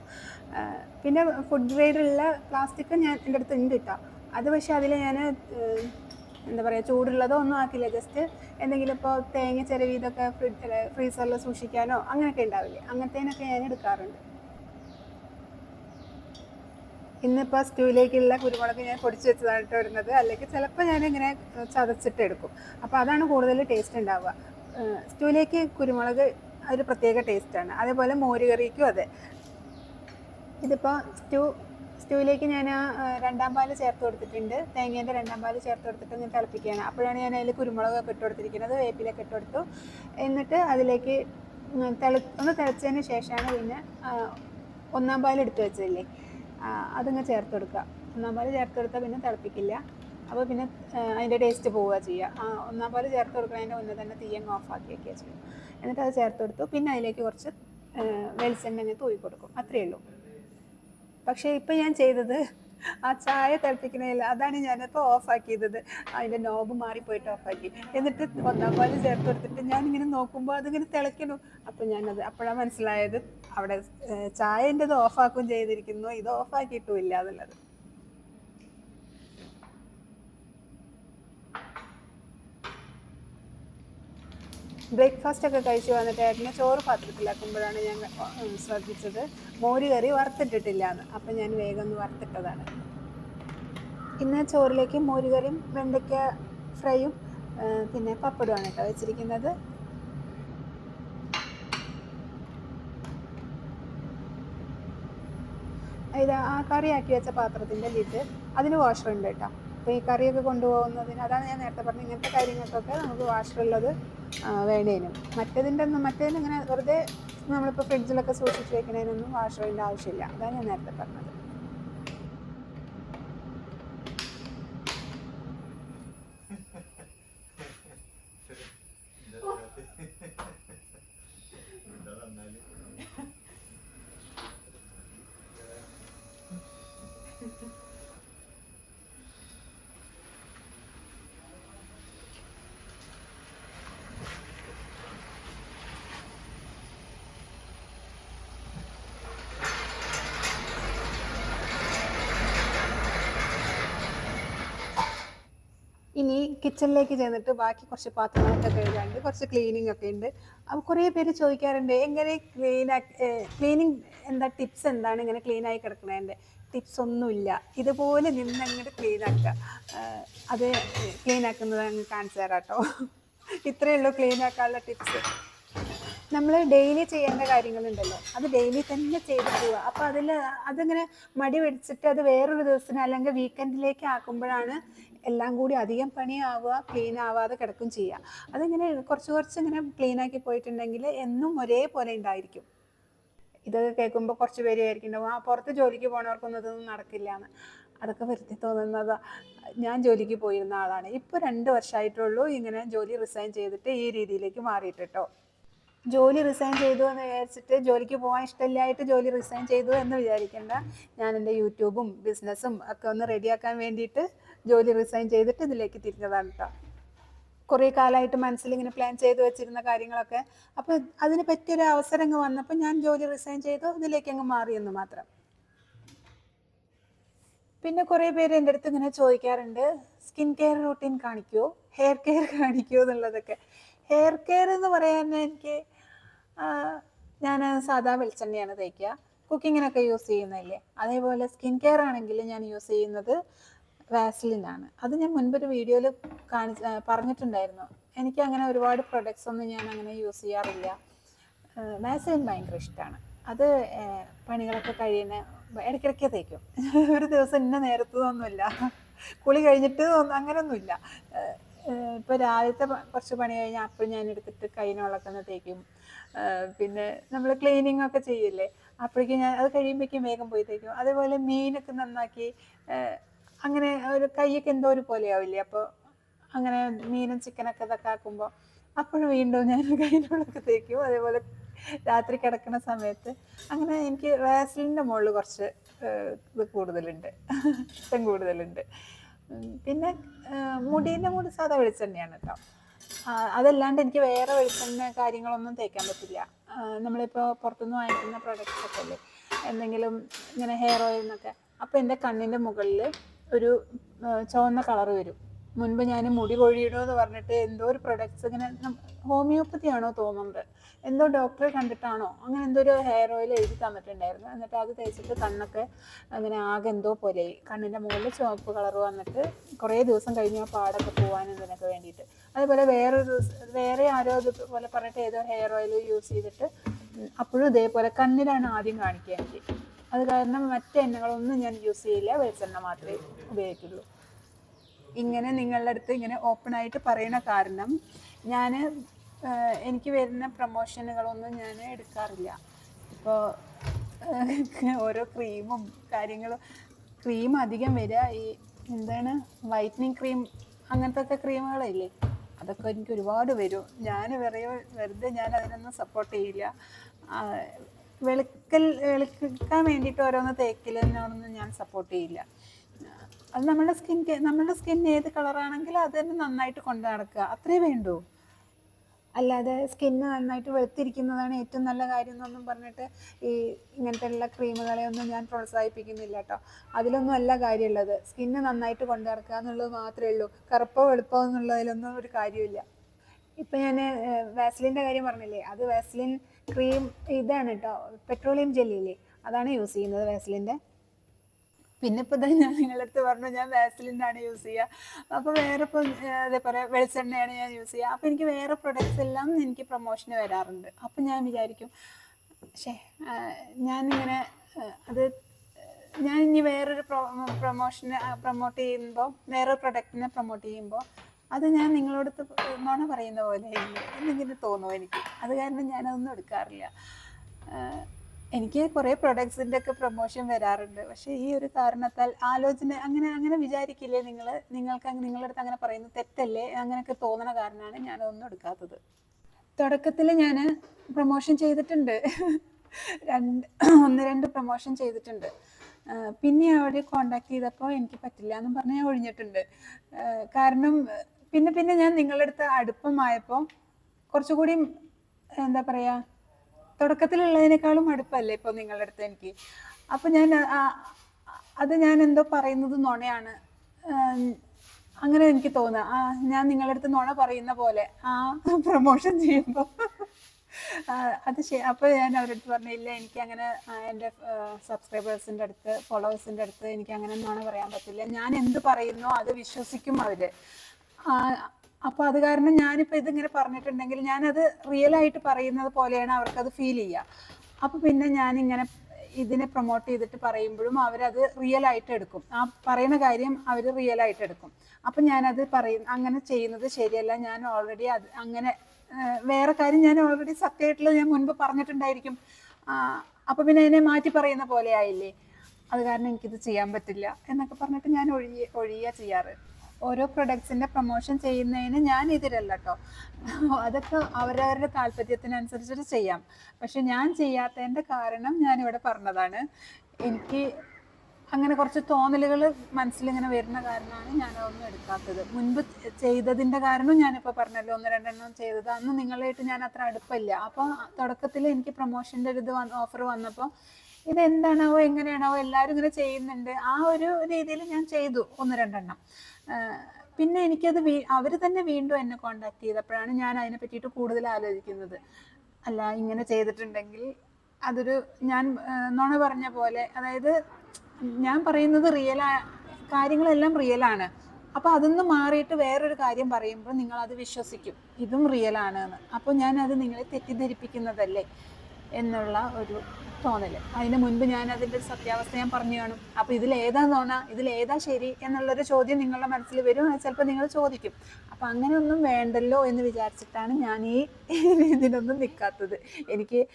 പിന്നെ ഫുഡ് ഗ്രേഡുള്ള പ്ലാസ്റ്റിക് ഞാൻ എന്റെ അടുത്ത് ഉണ്ട് കേട്ടോ. അത് പക്ഷേ അതിൽ ഞാൻ എന്താ പറയുക ചൂടുള്ളതോ ഒന്നും ആക്കില്ല. ജസ്റ്റ് എന്തെങ്കിലും ഇപ്പോൾ തേങ്ങ ചിരവിയതൊക്കെ ഫ്രിഡ്ജ് ഫ്രീസറിൽ സൂക്ഷിക്കാനോ അങ്ങനെയൊക്കെ ഉണ്ടാവില്ലേ? അങ്ങനത്തേനൊക്കെ ഞാൻ എടുക്കാറുണ്ട്. ഇന്നിപ്പോൾ സ്റ്റൂവിലേക്കുള്ള കുരുമുളക് ഞാൻ പൊടിച്ച് വെച്ചതായിട്ട് വരുന്നത് അല്ലെങ്കിൽ ചിലപ്പോൾ ഇങ്ങനെ ചതച്ചിട്ട് എടുക്കും. അപ്പോൾ അതാണ് കൂടുതൽ ടേസ്റ്റ് ഉണ്ടാവുക സ്റ്റൂവിലേക്ക് കുരുമുളക് ഒരു പ്രത്യേക ടേസ്റ്റാണ് അതേപോലെ മോരുകറിക്കും അതെ. ഇതിപ്പോൾ സ്റ്റൂ സ്റ്റൂവിലേക്ക് ഞാൻ ആ, രണ്ടാം പാൽ ചേർത്ത് കൊടുത്തിട്ടുണ്ട്. തേങ്ങേന്റെ രണ്ടാം പാൽ ചേർത്ത് കൊടുത്തിട്ട് ഞാൻ തിളപ്പിക്കുകയാണ്. അപ്പോഴാണ് ഞാൻ അതിൽ കുരുമുളകൊക്കെ ഇട്ട് കൊടുത്തിരിക്കുന്നത്. വേപ്പിലൊക്കെ ഇട്ട് കൊടുത്തു. എന്നിട്ട് അതിലേക്ക് തിള ഒന്ന് തിളച്ചതിന് ശേഷമാണ് പിന്നെ ഒന്നാം പാൽ എടുത്ത് വെച്ചതില്ലേ? അതിങ്ങ് ചേർത്ത് കൊടുക്കുക ഒന്നാം പാൽ ചേർത്ത് കൊടുത്താൽ പിന്നെ തിളപ്പിക്കില്ല. അപ്പോൾ പിന്നെ അതിന്റെ ടേസ്റ്റ് പോവുക ചെയ്യുക. ആ ഒന്നാം പോലെ ചേർത്ത് കൊടുക്കുന്നതിന്റെ മുന്നേ തന്നെ തീയങ്ങ് ഓഫാക്കി വയ്ക്കുക ചെയ്യും എന്നിട്ട് അത് ചേർത്ത് കൊടുത്തു പിന്നെ അതിലേക്ക് കുറച്ച് വെളിച്ചെണ്ണ തൂവി കൊടുക്കും. അത്രയേ ഉള്ളൂ. പക്ഷേ ഇപ്പം ഞാൻ ചെയ്തത് ആ ചായ തിളപ്പിക്കണേല അതാണ് ഓഫ് ഓഫാക്കിയത് അതിന്റെ നോബ് മാറിപ്പോയിട്ട് ഓഫാക്കി എന്നിട്ട് ഒന്നാം പാൽ ചേർത്ത് കൊടുത്തിട്ട് ഇങ്ങനെ നോക്കുമ്പോൾ അതിങ്ങനെ തിളയ്ക്കണു അപ്പൊ ഞാനത് അപ്പോഴാണ് മനസ്സിലായത്. അവിടെ ഏഹ്, ഓഫ് ഓഫാക്കും ചെയ്തിരിക്കുന്നു. ഇത് ഓഫാക്കിയിട്ടും ഇല്ല എന്നുള്ളത്. ബ്രേക്ക്ഫാസ്റ്റ് ഒക്കെ കഴിച്ച് വന്നിട്ട് ഏട്ടനെ ചോറ് പാത്രത്തിലാക്കുമ്പോഴാണ് ഞാൻ ശ്രദ്ധിച്ചത്. മോര് കറി വറുത്തിട്ടിട്ടില്ല എന്ന് അപ്പം ഞാൻ വേഗം ഒന്ന് വറുത്തിട്ടതാണ്. ഇന്ന് ചോറിലേക്ക് മോരുകറിയും വെണ്ടയ്ക്ക ഫ്രൈയും പിന്നെ പപ്പടമാണ് കേട്ടോ വെച്ചിരിക്കുന്നത്. ഇത് ആ കറിയാക്കി വെച്ച പാത്രത്തിന്റെ ലിറ്റ് അതിന് വാഷർ ഉണ്ട് കേട്ടോ. അപ്പോൾ ഈ കറിയൊക്കെ കൊണ്ടുപോകുന്നതിന് അതാണ് ഞാൻ നേരത്തെ പറഞ്ഞത്. ഇങ്ങനത്തെ കാര്യങ്ങൾക്കൊക്കെ നമുക്ക് വാഷർ വേണ്ടേനും മറ്റേതിന്റെ ഒന്നും മറ്റേതിന് ഇങ്ങനെ വെറുതെ നമ്മളിപ്പോൾ ഫ്രിഡ്ജിലൊക്കെ സൂക്ഷിച്ച് വെക്കുന്നതിനൊന്നും ചെയ്യേണ്ട ആവശ്യമില്ല. അതാണ് ഞാൻ നേരത്തെ പറഞ്ഞത് ഇനി കിച്ചണിലേക്ക് ചെന്നിട്ട് ബാക്കി കുറച്ച് പാത്രങ്ങളൊക്കെ കഴുകാണ്ട് കുറച്ച് ക്ലീനിങ് ഒക്കെ ഉണ്ട്. അപ്പോൾ കുറേ പേര് ചോദിക്കാറുണ്ട് എങ്ങനെ ക്ലീൻ ക്ലീനിങ് എന്താ ടിപ്സ് എന്താണ് ഇങ്ങനെ ക്ലീൻ ആയി ടിപ്സ് ഒന്നുമില്ല ഇതുപോലെ നിന്ന് അങ്ങോട്ട് ക്ലീൻ ആക്കുക അത് ക്ലീൻ ആക്കുന്നത് അങ്ങ് കാണിച്ചു തരാം കേട്ടോ ഇത്രയേ ഉള്ളൂ ക്ലീൻ ആക്കാനുള്ള ടിപ്സ് നമ്മൾ ഡെയിലി ചെയ്യേണ്ട കാര്യങ്ങളുണ്ടല്ലോ അത് ഡെയിലി തന്നെ ചെയ്തു പോവുക. അപ്പോൾ അതിൽ അതിങ്ങനെ മടി പിടിച്ചിട്ട് അത് വേറൊരു ദിവസത്തിന് അല്ലെങ്കിൽ വീക്കെൻഡിലേക്ക് ആക്കുമ്പോഴാണ് എല്ലാം കൂടി അധികം പണിയാവുക ക്ലീൻ ആവാതെ കിടക്കും ചെയ്യുക അതിങ്ങനെ കുറച്ച് കുറച്ച് ഇങ്ങനെ ക്ലീൻ ആക്കി പോയിട്ടുണ്ടെങ്കിൽ എന്നും ഒരേപോലെ ഉണ്ടായിരിക്കും. ഇതൊക്കെ കേൾക്കുമ്പോൾ കുറച്ച് പേര് വിചാരിക്കുന്നുണ്ടാവും ആ പുറത്ത് ജോലിക്ക് പോണവർക്കൊന്നും ഇതൊന്നും നടക്കില്ല എന്ന്. അതൊക്കെ വരുത്തി തോന്നുന്നത്. ഞാൻ ജോലിക്ക് പോയിരുന്ന ആളാണ്. ഇപ്പോൾ രണ്ട് വർഷമായിട്ടുള്ളൂ ഇങ്ങനെ ജോലി റിസൈൻ ചെയ്തിട്ട് ഈ രീതിയിലേക്ക് മാറിയിട്ടോ ജോലി റിസൈൻ ചെയ്തു എന്ന് വിചാരിച്ചിട്ട് ജോലിക്ക് പോകാൻ ഇഷ്ടമില്ലായിട്ട് ജോലി റിസൈൻ ചെയ്തു എന്ന് വിചാരിക്കേണ്ട. ഞാൻ എന്റെ യൂട്യൂബും ബിസിനസ്സും ഒക്കെ ഒന്ന് റെഡിയാക്കാൻ വേണ്ടിയിട്ട് ജോലി റിസൈൻ ചെയ്തിട്ട് ഇതിലേക്ക് തിരിഞ്ഞതാണ് കേട്ടോ കുറേ കാലമായിട്ട് മനസ്സിൽ ഇങ്ങനെ പ്ലാൻ ചെയ്ത് വെച്ചിരുന്ന കാര്യങ്ങളൊക്കെ. അപ്പോൾ അതിന് പറ്റിയൊരു അവസരം അങ്ങ് വന്നപ്പോൾ ഞാൻ ജോലി റിസൈൻ ചെയ്തു ഇതിലേക്ക് അങ്ങ് മാറിയെന്ന് മാത്രം. പിന്നെ കുറേ പേര് എന്റെ അടുത്ത് ഇങ്ങനെ ചോദിക്കാറുണ്ട് സ്കിൻ കെയർ റൂട്ടീൻ കാണിക്കുമോ ഹെയർ കെയർ കാണിക്കുമോ എന്നുള്ളതൊക്കെ. ഹെയർ കെയർ എന്ന് പറയാൻ എനിക്ക് ഞാൻ സാധാ വെളിച്ചെണ്ണയാണ് തേക്കുക. കുക്കിങ്ങിനൊക്കെ യൂസ് ചെയ്യുന്നില്ലേ അതേപോലെ സ്കിൻ കെയർ ആണെങ്കിൽ ഞാൻ യൂസ് ചെയ്യുന്നത് വാസ്ലിനാണ് അത് ഞാൻ മുൻപൊരു വീഡിയോയിൽ കാണിച്ച് പറഞ്ഞിട്ടുണ്ടായിരുന്നു. എനിക്ക് അങ്ങനെ ഒരുപാട് പ്രൊഡക്ട്സ് ഒന്നും ഞാൻ അങ്ങനെ യൂസ് ചെയ്യാറില്ല. വാസലിൻ ഭയങ്കര ഇഷ്ടമാണ് അത് പണികളൊക്കെ കഴിയുന്ന ഇടയ്ക്കിടയ്ക്ക് തേക്കും. ഒരു ദിവസം ഇന്ന നേരത്തതൊന്നുമില്ല കുളി കഴിഞ്ഞിട്ട് അങ്ങനെയൊന്നുമില്ല ഇപ്പോൾ രാവിലത്തെ കുറച്ച് പണി കഴിഞ്ഞാൽ അപ്പോൾ ഞാൻ എടുത്തിട്ട് കൈനോളൊക്കെ തേക്കും. പിന്നെ നമ്മൾ ക്ലീനിങ് ഒക്കെ ചെയ്യില്ലേ? അപ്പോഴേക്കും ഞാൻ അത് കഴിയുമ്പോഴേക്കും വേഗം പോയി തേക്കും. അതേപോലെ മീനൊക്കെ നന്നാക്കി അങ്ങനെ ഒരു കൈയൊക്കെ എന്തോ ഒരു പോലെയാവില്ലേ അപ്പോൾ അങ്ങനെ മീനും ചിക്കനൊക്കെ ഇതൊക്കെ ആക്കുമ്പോൾ അപ്പോഴും വീണ്ടും ഞാൻ കയ്യിലുള്ളൊക്കെ തേക്കും. അതേപോലെ രാത്രി കിടക്കുന്ന സമയത്ത് അങ്ങനെ എനിക്ക് വാസലിന്റെ മുകളിൽ കുറച്ച് ഇത് കൂടുതലുണ്ട്. ഇഷ്ടം കൂടുതലുണ്ട്. പിന്നെ മുടീന്റെ മുടി സാധാ വെളിച്ചെണ്ണയാണ് കേട്ടോ അതല്ലാണ്ട് എനിക്ക് വേറെ വെളിച്ചെണ്ണ കാര്യങ്ങളൊന്നും തേക്കാൻ പറ്റില്ല. നമ്മളിപ്പോൾ പുറത്തുനിന്ന് വാങ്ങിക്കുന്ന പ്രൊഡക്ട്സ് ഒക്കെ അല്ലേ? എന്തെങ്കിലും ഇങ്ങനെ ഹെയർ ഓയിൽ എന്നൊക്കെ. അപ്പോൾ എന്റെ കണ്ണിന്റെ മുകളിൽ ഒരു ചുവന്ന കളർ വരും. മുൻപ് ഞാൻ മുടി കൊഴിയണമെന്ന് പറഞ്ഞിട്ട് എന്തോ ഒരു പ്രൊഡക്ട്സ് ഇങ്ങനെ ഹോമിയോപ്പതി ആണോ തോന്നുന്നുണ്ട് എന്തോ ഡോക്ടറെ കണ്ടിട്ടാണോ? അങ്ങനെ എന്തോ ഒരു ഹെയർ ഓയിൽ എഴുതി തന്നിട്ടുണ്ടായിരുന്നു. എന്നിട്ട് അത് തേച്ചിട്ട് കണ്ണൊക്കെ അങ്ങനെ ആകെ എന്തോ പോലെ കണ്ണിന്റെ മുകളിൽ ചുവപ്പ് കളർ വന്നിട്ട് കുറേ ദിവസം കഴിഞ്ഞ് ആ പാടൊക്കെ പോകാൻ ഇതിനൊക്കെ വേണ്ടിയിട്ട്. അതുപോലെ ദിവസം വേറെ ആരോ ഇതുപോലെ പറഞ്ഞിട്ട് ഏതോ ഹെയർ ഓയിൽ യൂസ് ചെയ്തിട്ട് അപ്പോഴും ഇതേപോലെ കണ്ണിലാണ് ആദ്യം കാണിക്കുക എനിക്ക് അത് കാരണം മറ്റ് എണ്ണകളൊന്നും ഞാൻ യൂസ് ചെയ്യില്ല. വെളിച്ചെണ്ണ മാത്രമേ ഉപയോഗിക്കുള്ളൂ. ഇങ്ങനെ നിങ്ങളുടെ അടുത്ത് ഇങ്ങനെ ഓപ്പൺ ആയിട്ട് പറയണ കാരണം ഞാൻ എനിക്ക് വരുന്ന പ്രൊമോഷനുകളൊന്നും ഞാൻ എടുക്കാറില്ല. ഇപ്പോൾ ഓരോ ക്രീമും കാര്യങ്ങളും ക്രീം അധികം വരിക ഈ എന്താണ് വൈറ്റനിങ് ക്രീം അങ്ങനത്തെ ഒക്കെ ക്രീമുകളില്ലേ അതൊക്കെ എനിക്ക് ഒരുപാട് വരും. ഞാൻ വെറുതെ വെറുതെ ഞാൻ അതിനൊന്നും സപ്പോർട്ട് ചെയ്യില്ല. വെളുക്കൽ വെളുക്കാൻ വേണ്ടിയിട്ട് ഓരോന്ന് തേക്കലിനോടൊന്നും ഞാൻ സപ്പോർട്ട് ചെയ്യില്ല. അത് നമ്മുടെ സ്കിൻ നമ്മുടെ സ്കിൻ ഏത് കളറാണെങ്കിലും അത് തന്നെ നന്നായിട്ട് കൊണ്ടു നടക്കുക. അത്രേ വേണ്ടൂ. അല്ലാതെ സ്കിന്ന് നന്നായിട്ട് വെളുത്തിരിക്കുന്നതാണ് ഏറ്റവും നല്ല കാര്യം എന്നൊന്നും പറഞ്ഞിട്ട് ഈ ഇങ്ങനത്തെ ഉള്ള ക്രീമുകളെ ഒന്നും ഞാൻ പ്രോത്സാഹിപ്പിക്കുന്നില്ല കേട്ടോ. അതിലൊന്നും അല്ല കാര്യമുള്ളത്. സ്കിന്ന് നന്നായിട്ട് കൊണ്ടു നടക്കുക എന്നുള്ളത് മാത്രമേ ഉള്ളൂ. കറുപ്പോ വെളുപ്പോ എന്നുള്ളതിലൊന്നും ഒരു കാര്യമില്ല ഇപ്പം ഞാൻ വാസ്ലിന്റെ കാര്യം പറഞ്ഞില്ലേ? അത് വാസ്ലിൻ ക്രീം ഇതാണ് കേട്ടോ പെട്രോളിയം ജെല്ലില്ലേ അതാണ് യൂസ് ചെയ്യുന്നത് വാസ്ലിന്റെ പിന്നെ ഇപ്പം തന്നെ ഞാൻ നിങ്ങളുടെ അടുത്ത് പറഞ്ഞു ഞാൻ വാസ്ലിന്റെ ആണ് യൂസ് ചെയ്യുക അപ്പോൾ വേറെ ഇപ്പം അതേപോലെ വെളിച്ചെണ്ണയാണ് ഞാൻ യൂസ് ചെയ്യുക അപ്പോൾ എനിക്ക് വേറെ പ്രൊഡക്ട്സ് എല്ലാം എനിക്ക് പ്രൊമോഷന് വരാറുണ്ട്. അപ്പം ഞാൻ വിചാരിക്കും പക്ഷേ ഞാനിങ്ങനെ അത് ഞാൻ ഇനി വേറൊരു പ്രൊ പ്രൊമോഷന് പ്രൊമോട്ട് ചെയ്യുമ്പോൾ വേറൊരു പ്രൊഡക്റ്റിനെ പ്രൊമോട്ട് ചെയ്യുമ്പോൾ അത് ഞാൻ നിങ്ങളോടത്ത് നുണ പറയുന്ന പോലെ എന്നിങ്ങനെ തോന്നും എനിക്ക്? അത് കാരണം ഞാനതൊന്നും എടുക്കാറില്ല. എനിക്ക് കുറേ പ്രൊഡക്ട്സിന്റെ ഒക്കെ പ്രൊമോഷൻ വരാറുണ്ട്. പക്ഷേ ഈ ഒരു കാരണത്താൽ ആലോചന അങ്ങനെ അങ്ങനെ വിചാരിക്കില്ലേ നിങ്ങൾ നിങ്ങൾക്ക് നിങ്ങളുടെ അടുത്ത് അങ്ങനെ പറയുന്നത് തെറ്റല്ലേ? അങ്ങനെയൊക്കെ തോന്നണ കാരണമാണ് ഞാനതൊന്നും എടുക്കാത്തത്. തുടക്കത്തിൽ ഞാൻ പ്രൊമോഷൻ ചെയ്തിട്ടുണ്ട്. രണ്ട് ഒന്ന് രണ്ട് പ്രൊമോഷൻ ചെയ്തിട്ടുണ്ട്. പിന്നെ അവർ കോണ്ടാക്ട് ചെയ്തപ്പോൾ എനിക്ക് പറ്റില്ല എന്നും പറഞ്ഞ് ഞാൻ ഒഴിഞ്ഞിട്ടുണ്ട്. കാരണം പിന്നെ പിന്നെ ഞാൻ നിങ്ങളുടെ അടുത്ത് അടുപ്പമായപ്പോൾ കുറച്ചുകൂടി എന്താ പറയുക തുടക്കത്തിലുള്ളതിനേക്കാളും അടുപ്പല്ലേ ഇപ്പോൾ നിങ്ങളുടെ അടുത്ത് എനിക്ക്. അപ്പം ഞാൻ അത് ഞാൻ എന്തോ പറയുന്നത് നുണയാണ്. അങ്ങനെ എനിക്ക് തോന്നുക. ആ ഞാൻ നിങ്ങളുടെ അടുത്ത് നുണ പറയുന്ന പോലെ ആ പ്രൊമോഷൻ ചെയ്യുമ്പോൾ അത് ശരി. അപ്പോൾ ഞാൻ അവരുടെ അടുത്ത് പറഞ്ഞു ഇല്ല എനിക്ക് അങ്ങനെ എന്റെ സബ്സ്ക്രൈബേഴ്സിന്റെ അടുത്ത് ഫോളോവേഴ്സിന്റെ അടുത്ത് എനിക്ക് അങ്ങനെ നുണ പറയാൻ പറ്റില്ല. ഞാൻ എന്ത് പറയുന്നോ അത് വിശ്വസിക്കും അവർ അപ്പോൾ അത് കാരണം ഞാനിപ്പോൾ ഇതിങ്ങനെ പറഞ്ഞിട്ടുണ്ടെങ്കിൽ ഞാനത് റിയൽ ആയിട്ട് പറയുന്നത് പോലെയാണ് അവർക്കത് ഫീൽ ചെയ്യുക അപ്പോൾ പിന്നെ ഞാൻ ഇങ്ങനെ ഇതിനെ പ്രൊമോട്ട് ചെയ്തിട്ട് പറയുമ്പോഴും അവരത് റിയൽ ആയിട്ട് എടുക്കും. ആ പറയുന്ന കാര്യം അവർ റിയൽ ആയിട്ട് എടുക്കും. അപ്പം ഞാനത് പറയും അങ്ങനെ ചെയ്യുന്നത് ശരിയല്ല. ഞാൻ ഓൾറെഡി അത് അങ്ങനെ വേറെ കാര്യം ഞാൻ ഓൾറെഡി സത്യമായിട്ടുള്ളത് ഞാൻ മുൻപ് പറഞ്ഞിട്ടുണ്ടായിരിക്കും. അപ്പോൾ പിന്നെ എന്നെ മാറ്റി പറയുന്ന പോലെ ആയില്ലേ? അത് കാരണം എനിക്കിത് ചെയ്യാൻ പറ്റില്ല എന്നൊക്കെ പറഞ്ഞിട്ട് ഞാൻ ഒഴിയ ഒഴിയുക ചെയ്യാറ്. ഓരോ പ്രൊഡക്ട്സിന്റെ പ്രൊമോഷൻ ചെയ്യുന്നതിന് ഞാൻ എതിരല്ല കേട്ടോ അതൊക്കെ അവരവരുടെ താല്പര്യത്തിനനുസരിച്ചിട്ട് ചെയ്യാം. പക്ഷെ ഞാൻ ചെയ്യാത്തതിന്റെ കാരണം ഞാൻ ഇവിടെ പറഞ്ഞതാണ്. എനിക്ക് അങ്ങനെ കുറച്ച് തോന്നലുകൾ മനസ്സിൽ ഇങ്ങനെ വരുന്ന കാരണമാണ് ഞാൻ അതൊന്നും എടുക്കാത്തത്. മുൻപ് ചെയ്തതിന്റെ കാരണം ഞാനിപ്പോൾ പറഞ്ഞല്ലോ ഒന്ന് രണ്ടെണ്ണം ചെയ്തത്. അന്ന് നിങ്ങളായിട്ട് ഞാൻ അത്ര അടുപ്പമില്ല. അപ്പോൾ തുടക്കത്തിൽ എനിക്ക് പ്രൊമോഷന്റെ ഒരു ഇത് ഓഫർ വന്നപ്പോൾ ഇതെന്താണാവോ എങ്ങനെയാണാവോ എല്ലാവരും ഇങ്ങനെ ചെയ്യുന്നുണ്ട്. ആ ഒരു രീതിയിൽ ഞാൻ ചെയ്തു ഒന്ന് രണ്ടെണ്ണം. പിന്നെ എനിക്കത് വീ അവർ തന്നെ വീണ്ടും എന്നെ കോണ്ടാക്ട് ചെയ്തപ്പോഴാണ് ഞാൻ അതിനെ പറ്റിയിട്ട് കൂടുതൽ ആലോചിക്കുന്നത്. അല്ല ഇങ്ങനെ ചെയ്തിട്ടുണ്ടെങ്കിൽ അതൊരു ഞാൻ നോണ പറഞ്ഞ പോലെ അതായത് ഞാൻ പറയുന്നത് റിയൽ കാര്യങ്ങളെല്ലാം റിയലാണ് അപ്പോൾ അതൊന്ന് മാറിയിട്ട് വേറൊരു കാര്യം പറയുമ്പോൾ നിങ്ങൾ അത് വിശ്വസിക്കും. ഇതും റിയൽ ആണ് എന്ന് അപ്പോൾ ഞാൻ അത് നിങ്ങളെ തെറ്റിദ്ധരിപ്പിക്കുന്നതല്ലേ? എന്നുള്ള ഒരു തോന്നൽ അതിന് മുൻപ് ഞാൻ അതിന്റെ സത്യാവസ്ഥ ഞാൻ പറഞ്ഞു കാണും. അപ്പോൾ ഇതിൽ ഏതാ നോണ ഇതിൽ ശരി എന്നുള്ളൊരു ചോദ്യം നിങ്ങളുടെ മനസ്സിൽ വരും. ചിലപ്പോൾ നിങ്ങൾ ചോദിക്കും. അപ്പോൾ അങ്ങനെയൊന്നും വേണ്ടല്ലോ എന്ന് വിചാരിച്ചിട്ടാണ് ഞാൻ ഈ ഇതിനൊന്നും നിൽക്കാത്തത് എനിക്ക്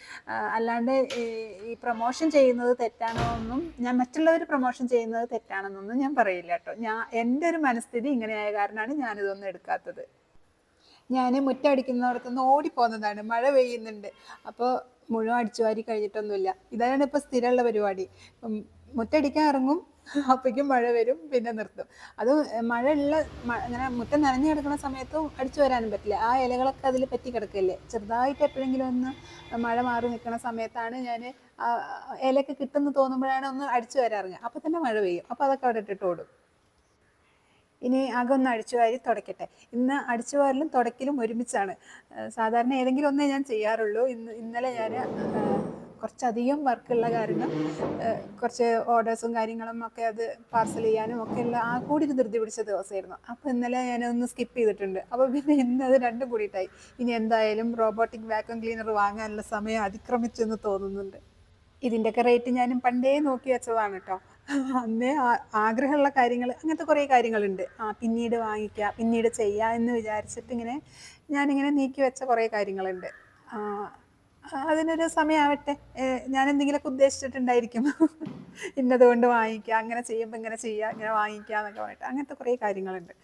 അല്ലാണ്ട് ഈ ഈ പ്രൊമോഷൻ ചെയ്യുന്നത് തെറ്റാണോ എന്നും ഞാൻ മറ്റുള്ളവർ പ്രൊമോഷൻ ചെയ്യുന്നത് തെറ്റാണെന്നൊന്നും ഞാൻ പറയില്ല കേട്ടോ. ഞാൻ എന്റെ ഒരു മനസ്ഥിതി ഇങ്ങനെയായ കാരണമാണ് ഞാനിതൊന്നും എടുക്കാത്തത്. ഞാൻ മുറ്റടിക്കുന്നിടത്തുനിന്ന് ഓടിപ്പോകുന്നതാണ്. മഴ പെയ്യുന്നുണ്ട്. അപ്പോൾ മുഴുവൻ അടിച്ചു വാരി കഴിഞ്ഞിട്ടൊന്നുമില്ല. ഇതാണ് ഇപ്പോൾ സ്ഥിരമുള്ള പരിപാടി? മുറ്റടിക്കാൻ ഇറങ്ങും അപ്പോഴേക്കും മഴ വരും പിന്നെ നിർത്തും. അത് മഴ ഉള്ള ഇങ്ങനെ മുറ്റം നനഞ്ഞു കിടക്കുന്ന സമയത്തും അടിച്ചു വരാനും പറ്റില്ല. ആ ഇലകളൊക്കെ അതിൽ പറ്റി കിടക്കില്ലേ? ചെറുതായിട്ട് എപ്പോഴെങ്കിലും ഒന്ന് മഴ മാറി നിൽക്കുന്ന സമയത്താണ് ഞാൻ ആ ഇലയൊക്കെ കിട്ടുമെന്ന് തോന്നുമ്പോഴാണ് ഒന്ന് അടിച്ചു വരാറുങ്ങുക അപ്പോൾ തന്നെ മഴ പെയ്യും. അപ്പോൾ അതൊക്കെ അവിടെ ഇട്ടിട്ട് ഓടും. ഇനി ആകെ ഒന്ന് അടിച്ചു വാരി തുടയ്ക്കട്ടെ ഇന്ന് അടിച്ചു വാരലും ഒരുമിച്ചാണ്. സാധാരണ ഏതെങ്കിലും ഒന്നേ ഞാൻ ചെയ്യാറുള്ളൂ. ഇന്ന് ഇന്നലെ ഞാൻ കുറച്ചധികം വർക്കുള്ള കാരണം കുറച്ച് ഓർഡേഴ്സും കാര്യങ്ങളും ഒക്കെ അത് പാർസൽ ചെയ്യാനും ഒക്കെ ഉള്ള ആ കൂടി ഒരു ധൃതി പിടിച്ച ദിവസമായിരുന്നു. അപ്പോൾ ഇന്നലെ ഞാനൊന്ന് സ്കിപ്പ് ചെയ്തിട്ടുണ്ട്. അപ്പോൾ പിന്നെ ഇന്ന് അത് രണ്ടും കൂടിയിട്ടായി. ഇനി എന്തായാലും റോബോട്ടിക് വാക്വം ക്ലീനർ വാങ്ങാനുള്ള സമയം അതിക്രമിച്ചെന്ന് തോന്നുന്നുണ്ട്. ഇതിന്റെയൊക്കെ റേറ്റ് ഞാനും പണ്ടേ നോക്കി വെച്ചതാണ് കേട്ടോ അന്നേ ആഗ്രഹമുള്ള കാര്യങ്ങൾ അങ്ങനത്തെ കുറേ കാര്യങ്ങളുണ്ട്. ആ പിന്നീട് വാങ്ങിക്കുക പിന്നീട് ചെയ്യുക എന്ന് വിചാരിച്ചിട്ട് ഇങ്ങനെ ഞാനിങ്ങനെ നീക്കി വെച്ച കുറേ കാര്യങ്ങളുണ്ട്. അതിനൊരു സമയമാവട്ടെ ഞാൻ എന്തെങ്കിലുമൊക്കെ ഉദ്ദേശിച്ചിട്ടുണ്ടായിരിക്കും. ഇന്നതുകൊണ്ട് വാങ്ങിക്കുക അങ്ങനെ ചെയ്യുമ്പോൾ ഇങ്ങനെ ചെയ്യുക ഇങ്ങനെ വാങ്ങിക്കുക എന്നൊക്കെ പറഞ്ഞിട്ട് അങ്ങനത്തെ കുറേ കാര്യങ്ങളുണ്ട്.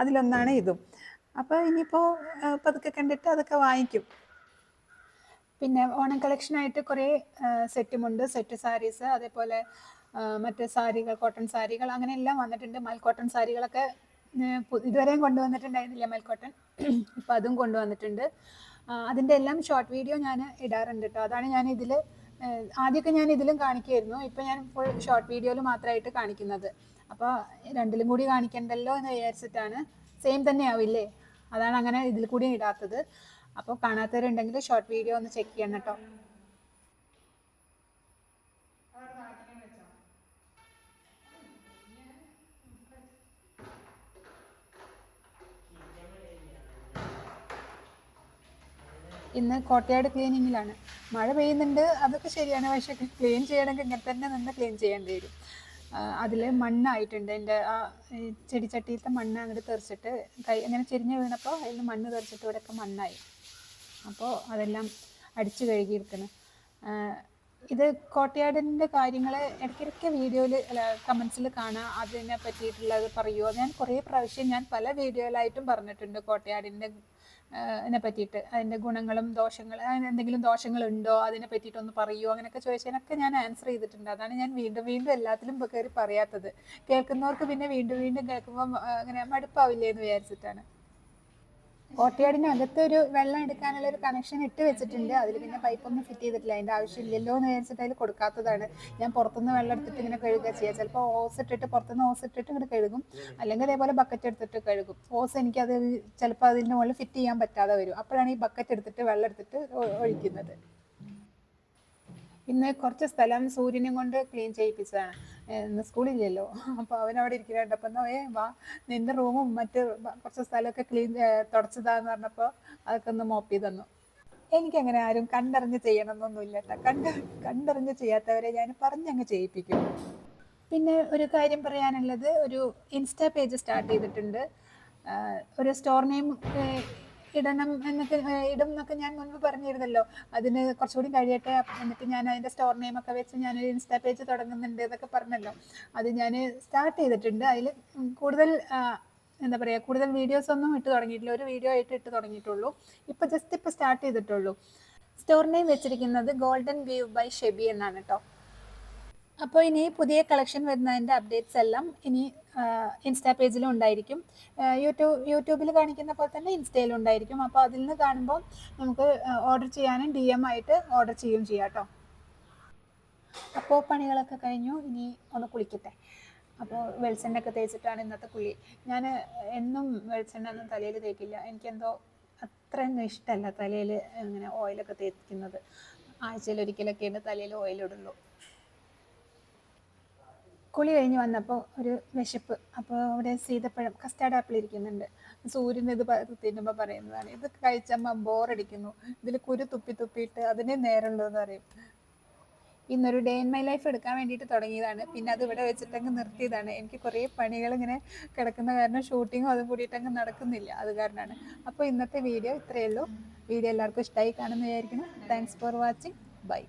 അതിലൊന്നാണ് ഇതും. അപ്പോൾ ഇനിയിപ്പോൾ പതുക്കെ കണ്ടിട്ട് അതൊക്കെ വാങ്ങിക്കും. പിന്നെ ഓണം കളക്ഷനായിട്ട് കുറേ സെറ്റുമുണ്ട്. സെറ്റ് സാരീസ് അതേപോലെ മറ്റ് സാരികൾ കോട്ടൺ സാരികൾ അങ്ങനെ എല്ലാം വന്നിട്ടുണ്ട്. മൽ കോട്ടൺ സാരികളൊക്കെ ഇതുവരെയും കൊണ്ടുവന്നിട്ടുണ്ടായിരുന്നില്ല മൽക്കോട്ടൺ കോട്ടൺ ഇപ്പം അതും കൊണ്ടുവന്നിട്ടുണ്ട്. അതിന്റെ എല്ലാം ഷോർട്ട് വീഡിയോ ഞാൻ ഇടാറുണ്ട് കേട്ടോ അതാണ് ഞാൻ ഇതിൽ ആദ്യമൊക്കെ ഞാൻ ഇതിലും കാണിക്കുമായിരുന്നു ഇപ്പം ഞാൻ ഫുൾ ഷോർട്ട് വീഡിയോയിൽ മാത്രമായിട്ട് കാണിക്കുന്നത്. അപ്പോൾ രണ്ടിലും കൂടി കാണിക്കണ്ടല്ലോ എന്ന് വിചാരിച്ചിട്ടാണ്. സെയിം തന്നെ ആവില്ലേ? അതാണ് അങ്ങനെ ഇതിൽ കൂടി ഇടാത്തത്. അപ്പോൾ കാണാത്തവരുണ്ടെങ്കിൽ ഷോർട്ട് വീഡിയോ ഒന്ന് ചെക്ക് ചെയ്യണം കേട്ടോ ഇന്ന് കോട്ടയാട് ക്ലീനിങ്ങിലാണ്. മഴ പെയ്യുന്നുണ്ട് അതൊക്കെ ശരിയാണ്. പക്ഷെ ക്ലീൻ ചെയ്യണമെങ്കിൽ ഇങ്ങനെ തന്നെ നിന്ന് ക്ലീൻ ചെയ്യേണ്ടി വരും. അതിൽ മണ്ണായിട്ടുണ്ട്. എന്റെ ആ ചെടിച്ചട്ടിയിലത്തെ മണ്ണ് അങ്ങോട്ട് തെറിച്ചിട്ട് കൈ അങ്ങനെ ചെരിഞ്ഞ് വീണപ്പോൾ അതിൽ മണ്ണ് തെറിച്ചിട്ട് ഇവിടെയൊക്കെ മണ്ണായി. അപ്പോൾ അതെല്ലാം അടിച്ചു കഴുകിയിരിക്കണം. ഇത് കോട്ടയാടിന്റെ കാര്യങ്ങൾ ഇടയ്ക്കിടയ്ക്ക് വീഡിയോയിൽ അല്ല കമൻസിൽ കാണാം. അതിനെ പറ്റിയിട്ടുള്ളത് പറയുമോ ഞാൻ കുറേ പ്രാവശ്യം ഞാൻ പല വീഡിയോയിലായിട്ടും പറഞ്ഞിട്ടുണ്ട് കോട്ടയാടിന്റെ ഇതിനെ പറ്റിയിട്ട് അതിന്റെ ഗുണങ്ങളും ദോഷങ്ങളും അതിന് എന്തെങ്കിലും ദോഷങ്ങളുണ്ടോ അതിനെ പറ്റിയിട്ടൊന്ന് പറയുമോ അങ്ങനെയൊക്കെ ചോദിച്ചതിനൊക്കെ ഞാൻ ആൻസർ ചെയ്തിട്ടുണ്ട്. അതാണ് ഞാൻ വീണ്ടും വീണ്ടും എല്ലാത്തിലും കയറി പറയാത്തത്. കേൾക്കുന്നവർക്ക് പിന്നെ വീണ്ടും വീണ്ടും കേൾക്കുമ്പോൾ അങ്ങനെ മടുപ്പാവില്ലേ എന്ന് വിചാരിച്ചിട്ടാണ്. കോട്ടയാടിനകത്ത് ഒരു വെള്ളം എടുക്കാനുള്ള ഒരു കണക്ഷൻ ഇട്ട് വെച്ചിട്ടുണ്ട്. അതിൽ പിന്നെ പൈപ്പൊന്നും ഫിറ്റ് ചെയ്തിട്ടില്ല. അതിന്റെ ആവശ്യമില്ലല്ലോ എന്ന് വെച്ചിട്ട് അതിൽ കൊടുക്കാത്തതാണ്. ഞാൻ പുറത്തുനിന്ന് വെള്ളം എടുത്തിട്ട് ഇങ്ങനെ കഴുകുക ചെയ്യുക ചിലപ്പോൾ ഓസ് ഇട്ടിട്ട് പുറത്തുനിന്ന് ഓസ് ഇട്ടിട്ട് ഇങ്ങനെ കഴുകും. അല്ലെങ്കിൽ അതേപോലെ ബക്കറ്റ് എടുത്തിട്ട് കഴുകും. ഓസ് എനിക്കത് ചിലപ്പോൾ അതിന്റെ മുകളിൽ ഫിറ്റ് ചെയ്യാൻ പറ്റാതെ വരും. അപ്പോഴാണ് ഈ ബക്കറ്റ് എടുത്തിട്ട് വെള്ളം എടുത്തിട്ട് ഒഴിക്കുന്നത്. ഇന്ന് കുറച്ച് സ്ഥലം സൂര്യനും കൊണ്ട് ക്ലീൻ ചെയ്യിപ്പിച്ചതാണ്. ഇന്ന് സ്കൂളില്ലല്ലോ അപ്പോൾ അവനവിടെ ഇരിക്കുന്നുണ്ട്. അപ്പം ഏ വാ. നിന്റെ റൂമും മറ്റ് കുറച്ച് സ്ഥലമൊക്കെ ക്ലീൻ തുടച്ചതാന്ന് പറഞ്ഞപ്പോൾ അതൊക്കെ ഒന്ന് മോപ്പ് ചെയ്ത് തന്നു. എനിക്കങ്ങനെ ആരും കണ്ടറിഞ്ഞ് ചെയ്യണമെന്നൊന്നുമില്ല കേട്ടോ കണ്ട് കണ്ടറിഞ്ഞ് ചെയ്യാത്തവരെ ഞാൻ പറഞ്ഞങ്ങ് ചെയ്യിപ്പിക്കും. പിന്നെ ഒരു കാര്യം പറയാനുള്ളത്. ഒരു ഇൻസ്റ്റാ പേജ് സ്റ്റാർട്ട് ചെയ്തിട്ടുണ്ട്. ഒരു സ്റ്റോർ നെയിം ഇടണം എന്നൊക്കെ ഇടും എന്നൊക്കെ ഞാൻ മുൻപ് പറഞ്ഞിരുന്നല്ലോ. അതിന് കുറച്ചുകൂടി കഴിയട്ടെ എന്നിട്ട് ഞാൻ അതിന്റെ സ്റ്റോർ നെയിം ഒക്കെ വെച്ച് ഒരു ഇൻസ്റ്റാ പേജ് തുടങ്ങുന്നുണ്ട് എന്നൊക്കെ പറഞ്ഞല്ലോ. അത് ഞാൻ സ്റ്റാർട്ട് ചെയ്തിട്ടുണ്ട്. അതിൽ കൂടുതൽ എന്താ പറയുക കൂടുതൽ വീഡിയോസ് ഒന്നും ഇട്ട് തുടങ്ങിയിട്ടില്ല. ഒരു വീഡിയോ ആയിട്ട് ഇട്ട് തുടങ്ങിയിട്ടുള്ളൂ. ഇപ്പോൾ ജസ്റ്റ് ഇപ്പോൾ സ്റ്റാർട്ട് ചെയ്തിട്ടുള്ളൂ. സ്റ്റോർ നെയിം വെച്ചിരിക്കുന്നത് ഗോൾഡൻ വ്യൂ ബൈ ഷെബി എന്നാണ് കേട്ടോ അപ്പോൾ ഇനി പുതിയ കളക്ഷൻ വരുന്നതിന്റെ അപ്ഡേറ്റ്സ് എല്ലാം ഇനി ഇൻസ്റ്റാ പേജിലും ഉണ്ടായിരിക്കും. യൂട്യൂബ് യൂട്യൂബിൽ കാണിക്കുന്ന പോലെ തന്നെ ഇൻസ്റ്റയിലും ഉണ്ടായിരിക്കും. അപ്പോൾ അതിൽ നിന്ന് കാണുമ്പോൾ നമുക്ക് ഓർഡർ ചെയ്യാനും ഡി എം ആയിട്ട് ഓർഡർ ചെയ്യുകയും ചെയ്യാം കേട്ടോ അപ്പോൾ പണികളൊക്കെ കഴിഞ്ഞു. ഇനി ഒന്ന് കുളിക്കട്ടെ. അപ്പോൾ വെളിച്ചെണ്ണ ഒക്കെ തേച്ചിട്ടാണ് ഇന്നത്തെ കുളി. ഞാൻ എന്നും വെളിച്ചെണ്ണ ഒന്നും തലയിൽ തേക്കില്ല. എനിക്കെന്തോ അത്രയൊന്നും ഇഷ്ടമല്ല തലയിൽ ഇങ്ങനെ ഓയിലൊക്കെ തേക്കുന്നത്. ആഴ്ചയിൽ ഒരിക്കലൊക്കെയാണ് തലയിൽ ഓയിലിടുള്ളൂ കുളി കഴിഞ്ഞ് വന്നപ്പോൾ ഒരു വിശപ്പ്. അപ്പോൾ അവിടെ സീതപ്പഴം കസ്റ്റാർഡ് ആപ്പിൾ ഇരിക്കുന്നുണ്ട്. സൂര്യൻ ഇത് തിന്നുമ്പോൾ പറയുന്നതാണ് ഇത് കഴിച്ചമ്മ ബോറടിക്കുന്നു. ഇതിൽ കുരു തുപ്പി തുപ്പിയിട്ട് അതിനെ നേരമുള്ളൂ എന്ന് പറയും ഇന്നൊരു ഡേ ഇൻ മൈ ലൈഫ് എടുക്കാൻ വേണ്ടിയിട്ട് തുടങ്ങിയതാണ്. പിന്നെ അത് ഇവിടെ വെച്ചിട്ടങ്ങ് നിർത്തിയതാണ്. എനിക്ക് കുറേ പണികൾ ഇങ്ങനെ കിടക്കുന്ന കാരണം ഷൂട്ടിങ്ങും അതും കൂടിയിട്ട് അങ്ങ് നടക്കുന്നില്ല. അത് കാരണമാണ്. അപ്പോൾ ഇന്നത്തെ വീഡിയോ ഇത്രയേ ഉള്ളൂ. വീഡിയോ എല്ലാവർക്കും ഇഷ്ടമായി കാണുമെന്ന് വിചാരിക്കുന്നു. Thanks for watching bye